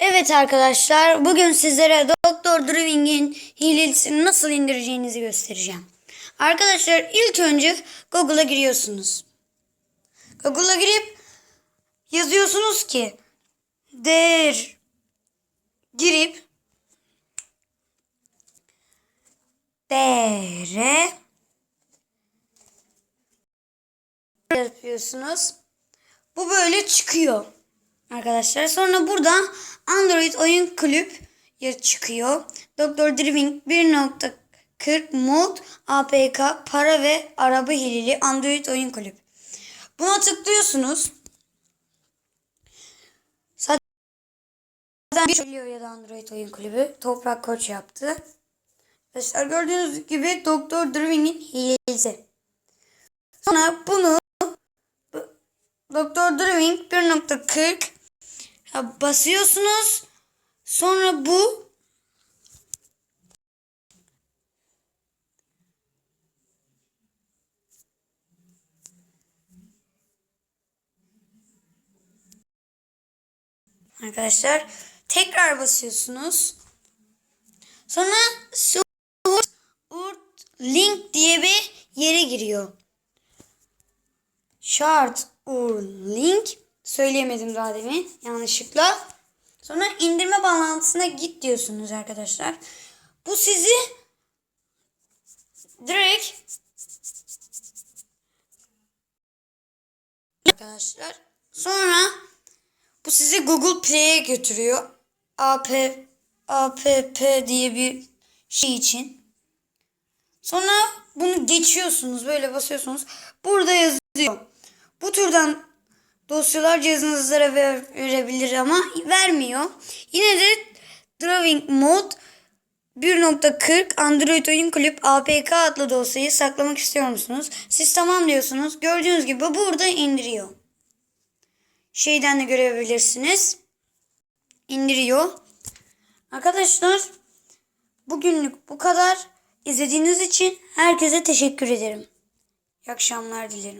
Evet arkadaşlar bugün sizlere Doktor Driving'in hilesini nasıl indireceğinizi göstereceğim. Arkadaşlar ilk önce Google'a giriyorsunuz. Google'a girip yazıyorsunuz ki der girip dr yapıyorsunuz. Bu böyle çıkıyor arkadaşlar. Sonra burada Android oyun kulüp çıkıyor. Dr. Driving 1.40 mod APK para ve araba hileli Android oyun kulüp. Buna tıklıyorsunuz. Zaten bir geliyor ya da Android oyun kulübü. Toprak Koç yaptı. Arkadaşlar gördüğünüz gibi Dr. Driving'in hilesi. Sonra bunu Doktor Driving 1.40 basıyorsunuz. Sonra bu Arkadaşlar tekrar basıyorsunuz. Sonra Source Link diye bir yere giriyor. Or link söyleyemedim daha demin yanlışlıkla. Sonra indirme bağlantısına git diyorsunuz arkadaşlar. Bu sizi direkt arkadaşlar sonra bu sizi Google Play'e götürüyor. AP app diye bir şey için. Sonra bunu geçiyorsunuz böyle basıyorsunuz. Burada yazıyor. Bu türden dosyalar cihazınızlara ver- verebilir ama vermiyor. Yine de Drawing Mode 1.40 Android Oyun Kulüp APK adlı dosyayı saklamak istiyor musunuz? Siz tamam diyorsunuz. Gördüğünüz gibi burada indiriyor. Şeyden de görebilirsiniz. İndiriyor. Arkadaşlar bugünlük bu kadar. İzlediğiniz için herkese teşekkür ederim. İyi akşamlar dilerim.